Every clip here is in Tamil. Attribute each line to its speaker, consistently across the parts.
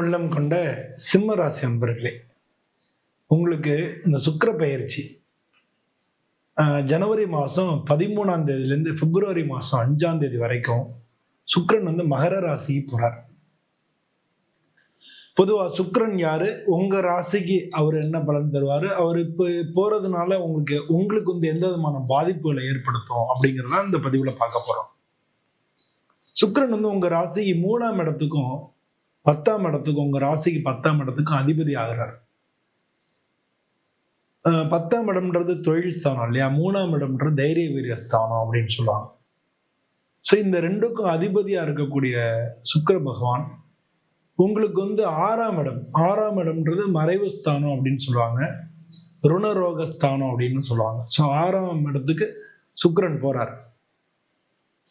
Speaker 1: உள்ளம் கொண்ட சிம்ம ராசி அன்பர்களே உங்களுக்கு இந்த சுக்கர பயிற்சி ஜனவரி மாதம் பதிமூணாம் தேதியிலேருந்து பிப்ரவரி மாதம் அஞ்சாம் தேதி வரைக்கும் சுக்கரன் வந்து மகர ராசி போறார். பொதுவா சுக்கரன் யாரு? உங்க ராசிக்கு அவர் என்ன பலன் தருவார்? அவர் இப்போ போறதுனால உங்களுக்கு உங்களுக்கு வந்து எந்த விதமான பாதிப்புகளை ஏற்படுத்தும் அப்படிங்கறத இந்த பதிவுல பார்க்க போறோம். சுக்கரன் வந்து உங்க ராசிக்கு மூணாம் இடத்துக்கும் பத்தாம் இடத்துக்கு உங்க ராசிக்கு பத்தாம் இடத்துக்கு அதிபதி ஆகிறார். பத்தாம் இடம்ன்றது தொழில் ஸ்தானம் இல்லையா? மூணாம் இடம்ன்றது தைரிய வீரிய ஸ்தானம் அப்படின்னு சொல்லுவாங்க ஸோ இந்த ரெண்டுக்கும் அதிபதியா இருக்கக்கூடிய சுக்கர பகவான் உங்களுக்கு வந்து ஆறாம் இடம். ஆறாம் இடம்ன்றது மறைவு ஸ்தானம் அப்படின்னு சொல்லுவாங்க. ருணரோக ஸ்தானம் அப்படின்னு சொல்லுவாங்க. ஸோ ஆறாம் இடத்துக்கு சுக்கரன் போறார்.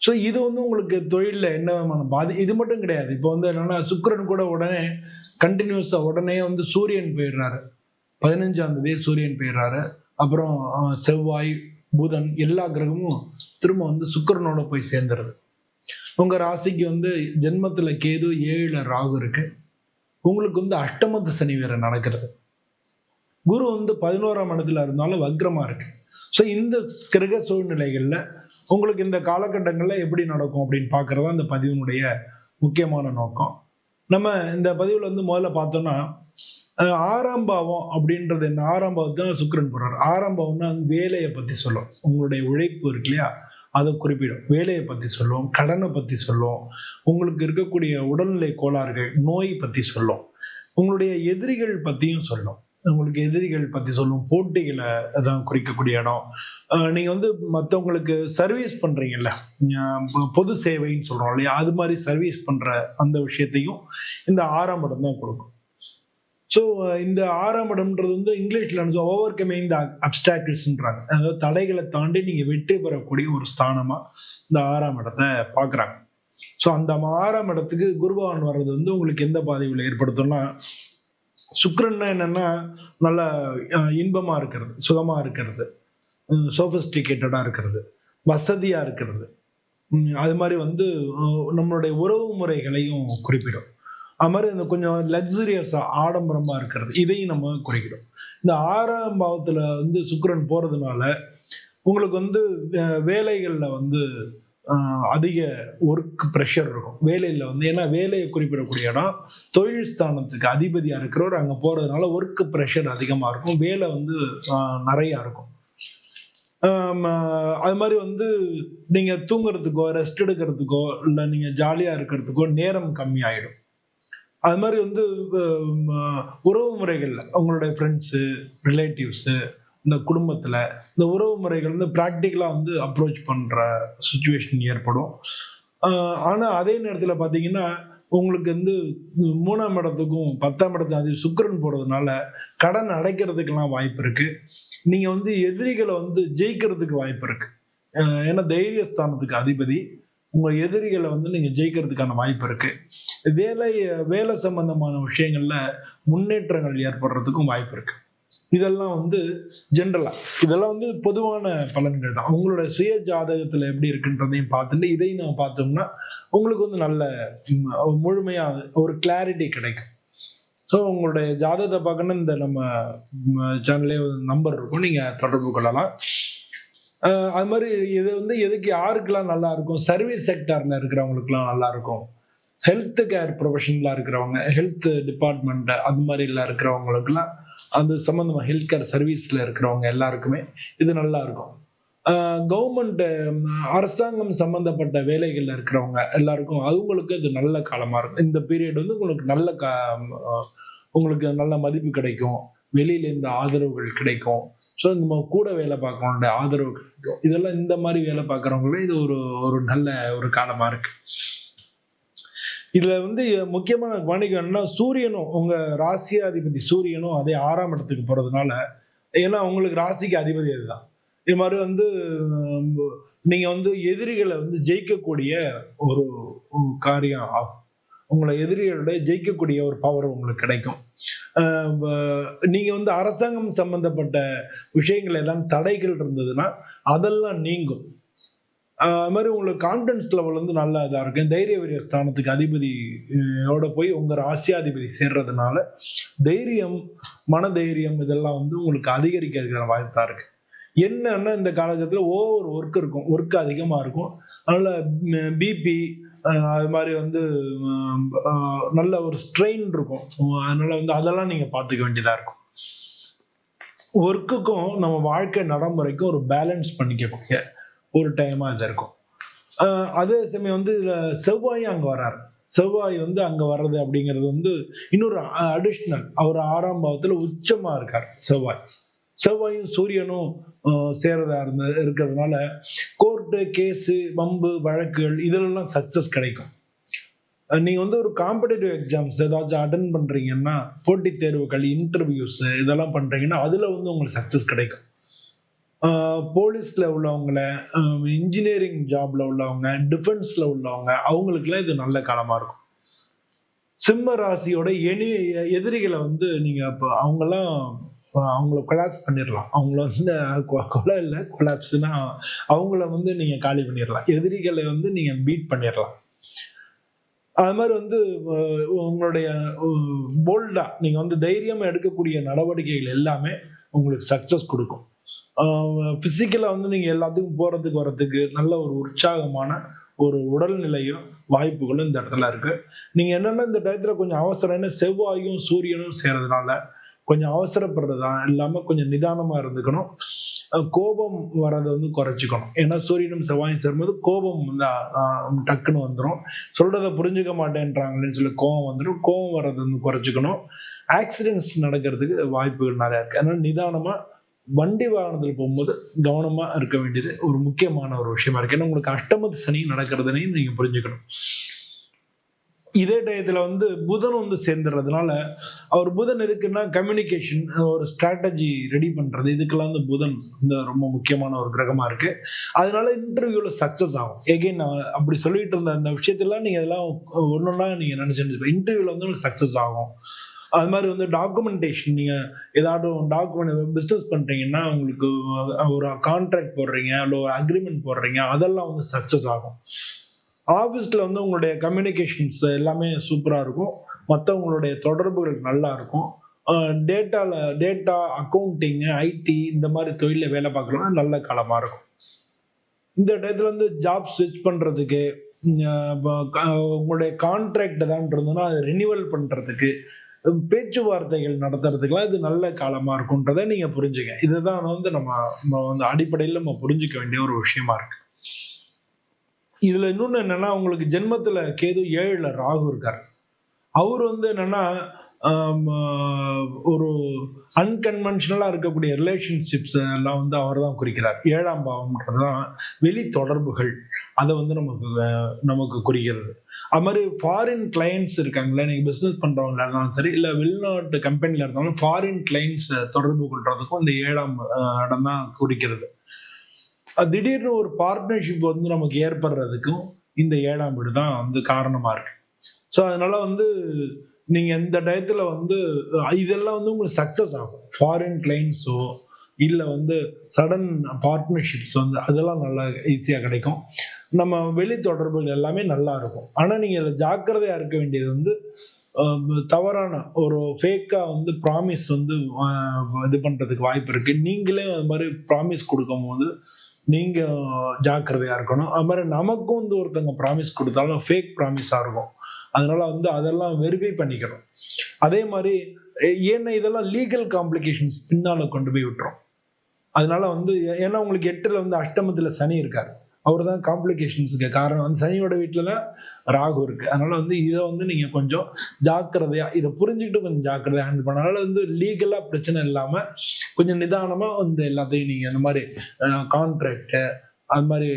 Speaker 1: ஸோ இது வந்து உங்களுக்கு தொழிலில் என்ன விதமான பாதி இது மட்டும் கிடையாது. இப்போ வந்து என்னன்னா சுக்கரன் கூட உடனே கண்டினியூஸாக உடனே வந்து சூரியன் போயிடுறாரு. பதினஞ்சாம் தேதி சூரியன் போயிடுறாரு. அப்புறம் செவ்வாய் புதன் எல்லா கிரகமும் திரும்ப வந்து சுக்கரனோட போய் சேர்ந்துருது. உங்கள் ராசிக்கு வந்து ஜென்மத்தில் கேது ஏழில் ராகு இருக்கு. உங்களுக்கு வந்து அஷ்டமத்து சனி வேற நடக்கிறது. குரு வந்து பதினோராம் இடத்துல இருந்தாலும் வக்ரமாக இருக்கு. ஸோ இந்த கிரக சூழ்நிலைகளில் உங்களுக்கு இந்த காலகட்டங்கள்ல எப்படி நடக்கும் அப்படின்னு பார்க்கறதா இந்த பதிவினுடைய முக்கியமான நோக்கம். நம்ம இந்த பதிவுல வந்து முதல்ல பார்த்தோம்னா ஆறாம் பாவம் அப்படின்றது என்ன? ஆறாம் பாவத்தை தான் சுக்கிரன் போடுறாரு ஆறாம் பாவம்னா வேலையை பத்தி சொல்லும். உங்களுடைய உழைப்பு இருக்கு இல்லையா? அதை குறிப்பிடும். வேலையை பற்றி சொல்லும் கடனை பற்றி சொல்லும் உங்களுக்கு இருக்கக்கூடிய உடல்நிலை கோளாறுகள் நோய் பற்றி சொல்லும் உங்களுடைய எதிரிகள் பற்றியும் சொல்லும். உங்களுக்கு எதிரிகள் பற்றி சொல்லும் போட்டிகளை அதான் குறிக்கக்கூடிய இடம். நீங்கள் நீங்க வந்து மற்றவங்களுக்கு சர்வீஸ் பண்றீங்கல்ல. பொது சேவைன்னு சொல்றோம் இல்லையா? அது மாதிரி சர்வீஸ் பண்ற அந்த விஷயத்தையும் இந்த ஆறாம் இடம் தான் கொடுக்கும். ஸோ இந்த ஆறாம் இடம்ன்றது வந்து இங்கிலீஷ்ல ஓவர் கமிங் த அப்டாக்கிள்ஸ்ன்றாங்க அதாவது தடைகளை தாண்டி நீங்க வெற்றி பெறக்கூடிய ஒரு ஸ்தானமா இந்த ஆறாம் இடத்தை பார்க்குறாங்க. ஸோ அந்த ஆறாம் இடத்துக்கு குருபவன் வர்றது வந்து உங்களுக்கு எந்த பாதிப்புகளை ஏற்படுத்தும்னா சுக்கிரன்னா என்னன்னா நல்ல இன்பமாக இருக்கிறது சுகமாக இருக்கிறது சோஃபிஸ்டிகேட்டடாக இருக்கிறது வசதியாக இருக்கிறது. அது மாதிரி வந்து நம்மளுடைய உறவு முறைகளையும் குறிப்பிடும். அது மாதிரி இந்த கொஞ்சம் லக்ஸுரியஸாக ஆடம்பரமாக இருக்கிறது இதையும் நம்ம குறிக்கிறோம் இந்த ஆறாம் பாவத்தில் வந்து சுக்கரன் போகிறதுனால உங்களுக்கு வந்து வேலைகளில் வந்து அதிக ஒர்க் ப்ரெஷர் இருக்கும். வேலையில் வந்து ஏன்னா வேலையை குறிப்பிடக்கூடிய இடம் தொழில் ஸ்தானத்துக்கு அதிபதியாக இருக்கிறவர் அங்கே போகிறதுனால ஒர்க் ப்ரெஷர் அதிகமாக இருக்கும். வேலை வந்து நிறையா இருக்கும். அது மாதிரி வந்து நீங்கள் தூங்குறதுக்கோ ரெஸ்ட் எடுக்கிறதுக்கோ இல்லை நீங்கள் ஜாலியாக இருக்கிறதுக்கோ நேரம் கம்மியாயிடும். அது மாதிரி வந்து உறவு முறைகள்ல உங்களுடைய ஃப்ரெண்ட்ஸு ரிலேட்டிவ்ஸு இந்த குடும்பத்தில் இந்த உறவு முறைகள் வந்து ப்ராக்டிக்கலாக வந்து அப்ரோச் பண்ணுற சுச்சுவேஷன் ஏற்படும். ஆனால் அதே நேரத்தில் பார்த்தீங்கன்னா உங்களுக்கு வந்து மூணாம் இடத்துக்கும் பத்தாம் இடத்துக்கும் அது சுக்கரன் போகிறதுனால கடன் அடைக்கிறதுக்கெல்லாம் வாய்ப்பு இருக்குது நீங்கள் வந்து எதிரிகளை வந்து ஜெயிக்கிறதுக்கு வாய்ப்பு இருக்குது ஏன்னா தைரியஸ்தானத்துக்கு அதிபதி. உங்கள் எதிரிகளை வந்து நீங்கள் ஜெயிக்கிறதுக்கான வாய்ப்பு இருக்குது வேலை வேலை சம்பந்தமான விஷயங்களில் முன்னேற்றங்கள் ஏற்படுறதுக்கும் வாய்ப்பு இருக்குது இதெல்லாம் வந்து ஜென்ரலா இதெல்லாம் வந்து பொதுவான பலன்கள் தான். உங்களோட சுய ஜாதகத்துல எப்படி இருக்குன்றதையும் பார்த்துட்டு இதையும் நம்ம பார்த்தோம்னா உங்களுக்கு வந்து நல்ல முழுமையா ஒரு கிளாரிட்டி கிடைக்கும். ஸோ உங்களுடைய ஜாதகத்தை பார்க்கணும் இந்த நம்ம சேனல்லே நம்பர் இருக்கும். நீங்க தொடர்பு கொள்ளலாம். அது மாதிரி இது வந்து எதுக்கு யாருக்கெல்லாம் நல்லா இருக்கும்? சர்வீஸ் செக்டார்ல இருக்கிறவங்களுக்குலாம் நல்லா இருக்கும். ஹெல்த் கேர் ப்ரொஃபஷனலாக இருக்கிறவங்க ஹெல்த் டிபார்ட்மெண்ட் அது மாதிரிலாம் இருக்கிறவங்களுக்குலாம் அது சம்மந்தமாக ஹெல்த் கேர் சர்வீஸில் இருக்கிறவங்க எல்லாருக்குமே இது நல்லா இருக்கும். கவர்மெண்ட் அரசாங்கம் சம்பந்தப்பட்ட வேலைகளில் இருக்கிறவங்க எல்லாருக்கும் அவங்களுக்கு இது நல்ல காலமாக இருக்கும். இந்த பீரியட் வந்து உங்களுக்கு நல்ல கா உங்களுக்கு நல்ல மதிப்பு கிடைக்கும். வெளியில இந்த ஆதரவுகள் கிடைக்கும். ஸோ நம்ம கூட வேலை பார்க்கறவங்களோட ஆதரவு கிடைக்கும். இதெல்லாம் இந்த மாதிரி வேலை பார்க்குறவங்களே இது ஒரு ஒரு நல்ல ஒரு காலமாக இருக்கு. இதுல வந்து முக்கியமான வணிகம் என்னன்னா சூரியனும் உங்க ராசியாதிபதி சூரியனும் அதே ஆறாம் இடத்துக்கு போறதுனால ஏன்னா உங்களுக்கு ராசிக்கு அதிபதி அதுதான். இது மாதிரி வந்து நீங்க வந்து எதிரிகளை வந்து ஜெயிக்கக்கூடிய ஒரு காரியம் ஆகும். உங்களை எதிரிகளோட ஜெயிக்கக்கூடிய ஒரு பவர் உங்களுக்கு கிடைக்கும். நீங்கள் நீங்க வந்து அரசாங்கம் சம்பந்தப்பட்ட விஷயங்கள் எல்லாம் தடைகள் இருந்ததுன்னா அதெல்லாம் நீங்கும். அது மாதிரி உங்களுக்கு கான்ஃபிடன்ஸ் லெவல் வந்து நல்ல இதாக இருக்கும். தைரிய வீரிய ஸ்தானத்துக்கு அதிபதியோட போய் உங்கள் ராசியாதிபதி சேர்றதுனால தைரியம் மன தைரியம் இதெல்லாம் வந்து உங்களுக்கு அதிகரிக்கிறதுக்கான வாய்ப்பு தான் இருக்கு. என்னன்னா இந்த காலகட்டத்தில் ஓவர் ஒர்க் இருக்கும். ஒர்க் அதிகமாக இருக்கும். அதனால் பிபி அது மாதிரி வந்து நல்ல ஒரு ஸ்ட்ரெயின் இருக்கும். அதனால வந்து அதெல்லாம் நீங்கள் பார்த்துக்க வேண்டியதாக இருக்கும். ஒர்க்குக்கும் நம்ம வாழ்க்கை நடைமுறைக்கும் ஒரு பேலன்ஸ் பண்ணிக்கக்கூடிய ஒரு டைமாக இது இருக்கும். அதே சமயம் வந்து இதில் செவ்வாயும் அங்கே வராரு. செவ்வாய் வந்து அங்கே வர்றது அப்படிங்கிறது வந்து இன்னொரு அடிஷ்னல் அவர் ஆறாம் பாவத்தில் உச்சமாக இருக்கார் செவ்வாய். செவ்வாயும் சூரியனும் சேரதா இருந்த இருக்கிறதுனால கோர்ட்டு கேஸு வம்பு வழக்குகள் இதிலெல்லாம் சக்ஸஸ் கிடைக்கும். நீங்கள் வந்து ஒரு காம்படேட்டிவ் எக்ஸாம்ஸ் ஏதாச்சும் அட்டன் பண்ணுறீங்கன்னா போட்டித் தேர்வுகள் இன்டர்வியூஸ் இதெல்லாம் பண்ணுறீங்கன்னா அதில் வந்து உங்களுக்கு சக்ஸஸ் கிடைக்கும். போலீஸில் உள்ளவங்கள இன்ஜினியரிங் ஜாப்ல உள்ளவங்க டிஃபென்ஸில் உள்ளவங்க அவங்களுக்குலாம் இது நல்ல காலமாக இருக்கும். சிம்ம ராசியோட எனி எதிரிகளை வந்து நீங்கள் இப்போ அவங்கெல்லாம் அவங்கள கொலாப்ஸ் பண்ணிடலாம். அவங்கள வந்து கொலை இல்லை கொலாப்ஸ்னா அவங்கள வந்து நீங்கள் காலி பண்ணிடலாம். எதிரிகளை வந்து நீங்கள் பீட் பண்ணிடலாம். அது மாதிரி வந்து உங்களுடைய போல்டாக நீங்கள் வந்து தைரியமாக எடுக்கக்கூடிய நடவடிக்கைகள் எல்லாமே உங்களுக்கு சக்ஸஸ் கொடுக்கும். பிசிக்கலா வந்து நீங்கள் எல்லாத்துக்கும் போகிறதுக்கு வர்றதுக்கு நல்ல ஒரு உற்சாகமான ஒரு உடல்நிலையும் வாய்ப்புகளும் இந்த இடத்துல இருக்கு. நீங்க என்னன்னா இந்த டயத்துல கொஞ்சம் அவசரம்னா செவ்வாயும் சூரியனும் சேர்றதுனால கொஞ்சம் அவசரப்படுறதா இல்லாம கொஞ்சம் நிதானமா இருந்துக்கணும். கோபம் வர்றதை வந்து குறைச்சிக்கணும். ஏன்னா சூரியனும் செவ்வாயும் சேரும்போது கோபம் வந்து டக்குன்னு வந்துடும் சொல்றதை புரிஞ்சுக்க மாட்டேன்றாங்கன்னு சொல்லி கோபம் வந்துடும் கோபம் வர்றதை வந்து குறைச்சிக்கணும். ஆக்சிடென்ட்ஸ் நடக்கிறதுக்கு வாய்ப்புகள் நிறையா இருக்கு. அதனால நிதானமா வண்டி வாகனத்தில் போகும்போது கவனமாக இருக்க வேண்டியது ஒரு முக்கியமான ஒரு விஷயமா இருக்கு. ஏன்னா உங்களுக்கு அஷ்டமத்து சனி நடக்கிறதுனையும் நீங்கள் புரிஞ்சுக்கணும். இதே டயத்தில் வந்து புதன் வந்து சேர்ந்துடுறதுனால அவர் புதன் எதுக்குன்னா கம்யூனிகேஷன் ஒரு ஸ்ட்ராட்டஜி ரெடி பண்ணுறது இதுக்கெல்லாம் வந்து புதன் இந்த ரொம்ப முக்கியமான ஒரு கிரகமாக இருக்குது அதனால இன்டர்வியூவில் சக்ஸஸ் ஆகும். எகைன் அப்படி சொல்லிட்டு இருந்த அந்த விஷயத்தெல்லாம் நீங்கள் இதெல்லாம் ஒன்றா நீங்கள் நினச்சி இன்டர்வியூவில் வந்து உங்களுக்கு சக்ஸஸ் ஆகும். அது மாதிரி வந்து டாக்குமெண்டேஷன் நீங்க ஏதாவது டாக்குமெண்ட் பிஸ்னஸ் பண்றீங்கன்னா உங்களுக்கு ஒரு கான்ட்ராக்ட் போடுறீங்க இல்லை ஒரு அக்ரிமெண்ட் போடுறீங்க அதெல்லாம் வந்து சக்சஸ் ஆகும். ஆஃபீஸில் வந்து உங்களுடைய கம்யூனிகேஷன்ஸ் எல்லாமே சூப்பராக இருக்கும். மற்றவங்களுடைய தொடர்புகள் நல்லா இருக்கும். டேட்டாவில் டேட்டா அக்கௌண்டிங்கு ஐடி இந்த மாதிரி தொழிலில் வேலை பார்க்கலாம் நல்ல காலமாக இருக்கும். இந்த டயத்தில் வந்து ஜாப் ஸ்விட்ச் பண்ணுறதுக்கு உங்களுடைய கான்ட்ராக்ட் ஏதாவது இருந்ததுன்னா அதை ரினியூவல் பண்ணுறதுக்கு பேச்சுவார்த்தைகள் நடத்துறதுக்குலாம் இது நல்ல காலமாக இருக்குன்றதை நீங்கள் புரிஞ்சுங்க. இதுதான் வந்து நம்ம நம்ம வந்து அடிப்படையில் நம்ம புரிஞ்சுக்க வேண்டிய ஒரு விஷயமா இருக்கு. இதுல இன்னொன்னு என்னன்னா உங்களுக்கு ஜென்மத்துல கேது ஏழுல ராகு இருக்கார். அவர் வந்து என்னன்னா ஒரு அன்கன்வென்ஷனலாக இருக்கக்கூடிய ரிலேஷன்ஷிப்ஸ் எல்லாம் வந்து அவர் தான் குறிக்கிறார். ஏழாம் பாவம்ன்றதுதான் வெளி தொடர்புகள். அதை வந்து நமக்கு நமக்கு குறிக்கிறது. அது மாதிரி ஃபாரின் கிளைண்ட்ஸ் இருக்காங்களே நீங்கள் பிஸ்னஸ் பண்ணுறவங்களா இருந்தாலும் சரி இல்லை வெளிநாட்டு கம்பெனியில் இருந்தாலும் ஃபாரின் கிளைண்ட்ஸ் தொடர்பு கொள்றதுக்கும் இந்த ஏழாம் இடம் தான் குறிக்கிறது. திடீர்னு ஒரு பார்ட்னர்ஷிப் வந்து நமக்கு ஏற்படுறதுக்கும் இந்த ஏழாம் வீடு தான் வந்து காரணமாக இருக்கு. ஸோ அதனால வந்து நீங்க இந்த டயத்துல வந்து இதெல்லாம் வந்து உங்களுக்கு சக்சஸ் ஆகும். ஃபாரின் கிளைண்ட்ஸோ இல்லை வந்து சடன் பார்ட்னர்ஷிப்ஸ் வந்து அதெல்லாம் நல்லா ஈஸியாக கிடைக்கும். நம்ம வெளி தொடர்புகள் எல்லாமே நல்லா இருக்கும். ஆனால் நீங்கள் ஜாக்கிரதையாக இருக்க வேண்டியது வந்து தவறான ஒரு ஃபேக்காக வந்து ப்ராமிஸ் வந்து இது பண்ணுறதுக்கு வாய்ப்பு இருக்குது நீங்களே அது மாதிரி ப்ராமிஸ் கொடுக்கும் போது நீங்கள் ஜாக்கிரதையாக இருக்கணும். அது மாதிரி நமக்கும் வந்து ஒருத்தங்க ப்ராமிஸ் கொடுத்தாலும் ஃபேக் ப்ராமிஸாக இருக்கும். அதனால வந்து அதெல்லாம் வெரிஃபை பண்ணிக்கணும் அதே மாதிரி ஏன்னா இதெல்லாம் லீகல் காம்ப்ளிகேஷன்ஸ் பின்னால் கொண்டு போய் விட்டுரும். அதனால வந்து ஏன்னா உங்களுக்கு எட்டுல வந்து அஷ்டமத்துல சனி இருக்காரு. அவர் தான் காம்ப்ளிகேஷன்ஸுக்கு காரணம். வந்து சனியோட வீட்டில் தான் ராகு இருக்கு. அதனால வந்து இதை வந்து நீங்க கொஞ்சம் ஜாக்கிரதையா இதை புரிஞ்சுக்கிட்டு கொஞ்சம் ஜாக்கிரதையா ஹேண்டில் பண்ண வந்து லீகலா பிரச்சனை இல்லாம கொஞ்சம் நிதானமா வந்து எல்லாத்தையும் நீங்க இந்த மாதிரி கான்ட்ராக்டு அது மாதிரி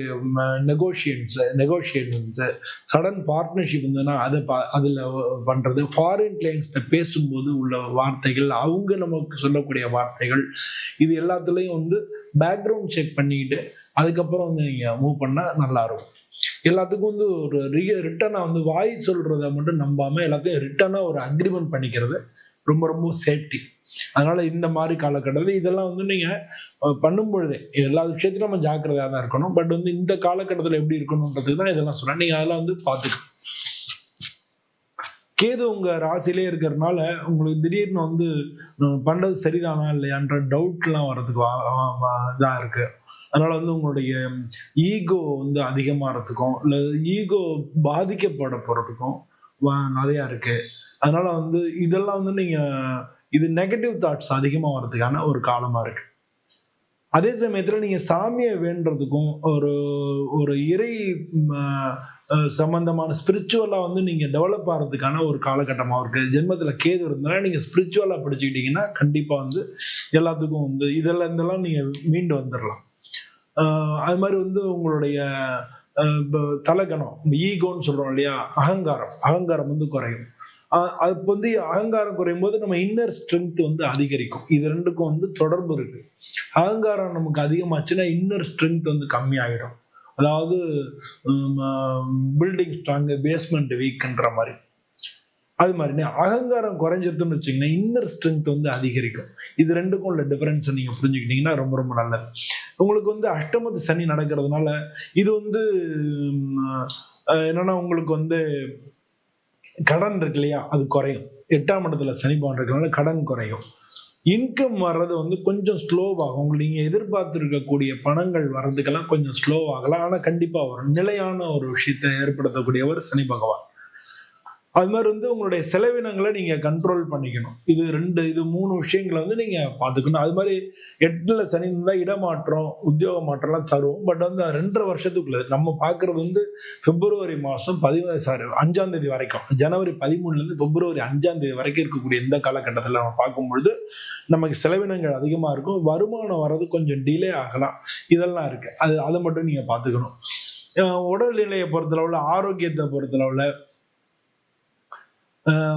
Speaker 1: நெகோஷியன்ஸ் நெகோஷியேஷன்ஸு சடன் பார்ட்னர்ஷிப் இருந்ததுன்னா அதை பா- அதில் பண்ணுறது ஃபாரின் கிளைண்ட்ஸ்கிட்ட பேசும்போது உள்ள வார்த்தைகள் அவங்க நமக்கு சொல்லக்கூடிய வார்த்தைகள் இது எல்லாத்துலேயும் வந்து பேக்ரவுண்ட் செக் பண்ணிக்கிட்டு அதுக்கப்புறம் வந்து நீங்கள் மூவ் பண்ணால் நல்லாயிருக்கும் எல்லாத்துக்கும் வந்து ஒரு ரிட்டனா வந்து வாய் சொல்கிறத மட்டும் நம்பாமல் எல்லாத்தையும் ரிட்டனாக ஒரு அக்ரிமெண்ட் பண்ணிக்கிறது ரொம்ப ரொம்ப சேஃப்டி அதனால இந்த மாதிரி காலகட்டத்தில் இதெல்லாம் வந்து நீங்க அஹ், பண்ணும் பொழுதே எல்லா விஷயத்திலும் நம்ம ஜாக்கிரதையாக தான் இருக்கணும். பட் வந்து இந்த காலகட்டத்தில் எப்படி இருக்கணுன்றதுக்கு தான் இதெல்லாம் சொல்கிறேன் நீங்க அதெல்லாம் வந்து பார்த்துக்கணும். கேது உங்க ராசிலே இருக்கிறதுனால உங்களுக்கு திடீர்னு வந்து பண்ணுறது பண்றது சரிதானா இல்லையான்ற டவுட்லாம் வர்றதுக்கு வா- இதா இருக்கு. அதனால வந்து உங்களுடைய ஈகோ வந்து அதிகமாகிறதுக்கும் இல்லை ஈகோ பாதிக்கப்பட போறதுக்கும் வா- நிறையா இருக்கு. அதனால வந்து இதெல்லாம் வந்து நீங்க இது நெகட்டிவ் தாட்ஸ் அதிகமாக வர்றதுக்கான ஒரு காலமாக இருக்கு. அதே சமயத்தில் நீங்கள் சாமியை வேண்டுறதுக்கும் ஒரு ஒரு இறை சம்பந்தமான ஸ்பிரிச்சுவலாக வந்து நீங்கள் டெவலப் ஆகிறதுக்கான ஒரு காலகட்டமாக இருக்குது ஜென்மத்தில் கேது இருந்தாலும் நீங்கள் ஸ்பிரிச்சுவலாக படிச்சுக்கிட்டீங்கன்னா கண்டிப்பாக வந்து எல்லாத்துக்கும் வந்து இதெல்லாம் இருந்தெல்லாம் நீங்கள் மீண்டு வந்துடலாம் அது மாதிரி வந்து உங்களுடைய தலகணம் ஈகோன்னு சொல்கிறோம் இல்லையா? அகங்காரம். அகங்காரம் வந்து குறையும். அப்போ வந்து அகங்காரம் குறையும் போது நம்ம இன்னர் ஸ்ட்ரென்த் வந்து அதிகரிக்கும். இது ரெண்டுக்கும் வந்து தொடர்பு இருக்கு. அகங்காரம் நமக்கு அதிகமாச்சுன்னா இன்னர் ஸ்ட்ரென்த் வந்து கம்மியாகிடும் அதாவது பில்டிங் ஸ்ட்ராங்கு பேஸ்மெண்ட் வீக்ன்ற மாதிரி. அது மாதிரி. அகங்காரம் குறைஞ்சிருதுன்னு வச்சிங்கன்னா இன்னர் ஸ்ட்ரென்த் வந்து அதிகரிக்கும். இது ரெண்டுக்கும் உள்ள டிஃபரன்ஸை நீங்கள் புரிஞ்சுக்கிட்டீங்கன்னா ரொம்ப ரொம்ப நல்லது. உங்களுக்கு வந்து அஷ்டமத்து சனி நடக்கிறதுனால இது வந்து என்னன்னா உங்களுக்கு வந்து கடன் இருக்கு இல்லையா? அது குறையும். எட்டாம் இடத்துல சனி பவன் இருக்கிறனால கடன் குறையும். இன்கம் வர்றது வந்து கொஞ்சம் ஸ்லோவாகும் உங்களுக்கு நீங்கள் எதிர்பார்த்துருக்கக்கூடிய பணங்கள் வர்றதுக்கெல்லாம் கொஞ்சம் ஸ்லோவாகலாம் ஆனால் கண்டிப்பாக வரும் நிலையான ஒரு விஷயத்தை ஏற்படுத்தக்கூடியவர் சனி பகவான். அது மாதிரி வந்து உங்களுடைய செலவினங்களை நீங்க கண்ட்ரோல் பண்ணிக்கணும். இது ரெண்டு இது மூணு விஷயங்களை வந்து நீங்க பாத்துக்கணும் அது மாதிரி எட்டுல சனி இருந்தா இடமாற்றம் உத்தியோக மாற்றம்லாம் தரும். பட் வந்து ரெண்டரை வருஷத்துக்குள்ள நம்ம பாக்குறது வந்து பிப்ரவரி மாசம் பதிவு சாரி அஞ்சாம் தேதி வரைக்கும். ஜனவரி பதிமூணுல இருந்து பிப்ரவரி அஞ்சாம் தேதி வரைக்கும் இருக்கக்கூடிய இந்த காலகட்டத்தில் நம்ம பார்க்கும்பொழுது நமக்கு செலவினங்கள் அதிகமா இருக்கும். வருமானம் வர்றது கொஞ்சம் டிலே ஆகலாம். இதெல்லாம் இருக்கு. அது அதை மட்டும் நீங்க பாத்துக்கணும் உடல்நிலையை பொறுத்தளவுல ஆரோக்கியத்தை பொறுத்தளவுல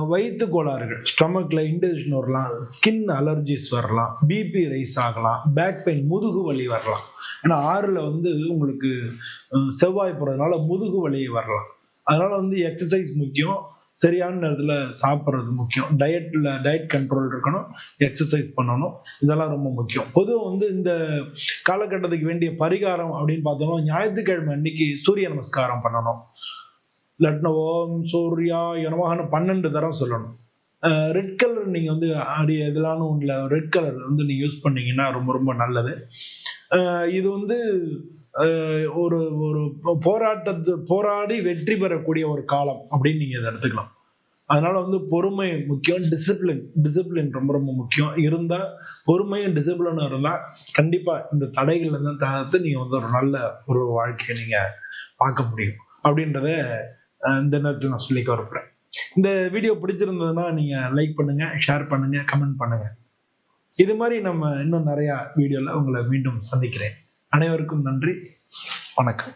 Speaker 1: வயிற்று கோளாறுகள் ஸ்டமக்கில் இன்டெஜன் வரலாம் ஸ்கின் அலர்ஜிஸ் வரலாம் பிபி ரைஸ் ஆகலாம் பேக் பெயின் முதுகு வலி வரலாம். ஏன்னா ஆறில் வந்து உங்களுக்கு செவ்வாய் போடுறதுனால முதுகு வலி வரலாம். அதனால வந்து எக்ஸசைஸ் முக்கியம். சரியான நேரத்தில் சாப்பிட்றது முக்கியம். டயட்டில் டயட் கண்ட்ரோல் இருக்கணும் எக்ஸசைஸ் பண்ணணும். இதெல்லாம் ரொம்ப முக்கியம். பொதுவாக வந்து இந்த காலகட்டத்துக்கு வேண்டிய பரிகாரம் அப்படின்னு பார்த்தோம்னா ஞாயிற்றுக்கிழமை அன்னைக்கு சூரிய நமஸ்காரம் பண்ணணும். இல்லாட்டினா ஓம் சூர்யா எனமாகனு பன்னெண்டு தரம் சொல்லணும். ரெட் கலர் நீங்கள் வந்து அடி எதுலான ஒன்றில் ரெட் கலர் வந்து நீங்கள் யூஸ் பண்ணீங்கன்னா ரொம்ப ரொம்ப நல்லது. இது வந்து ஒரு ஒரு போராட்டத்து போராடி வெற்றி பெறக்கூடிய ஒரு காலம் அப்படின்னு நீங்கள் இதை எடுத்துக்கலாம். அதனால வந்து பொறுமை முக்கியம் டிசிப்ளின் டிசிப்ளின் ரொம்ப ரொம்ப முக்கியம். இருந்தால் பொறுமையும் டிசிப்ளினும் இருந்தால் கண்டிப்பாக இந்த தடைகள் இருந்து தகர்த்து நீங்கள் வந்து ஒரு நல்ல ஒரு வாழ்க்கையை நீங்கள் பார்க்க முடியும். அப்படின்றத இந்த நேரத்தில் நான் சொல்லிக்க விரும்புகிறேன் இந்த வீடியோ பிடிச்சிருந்ததுன்னா நீங்கள் லைக் பண்ணுங்க ஷேர் பண்ணுங்க கமெண்ட் பண்ணுங்க. இது மாதிரி நம்ம இன்னும் நிறையா வீடியோவில் உங்களை மீண்டும் சந்திக்கிறேன். அனைவருக்கும் நன்றி. வணக்கம்.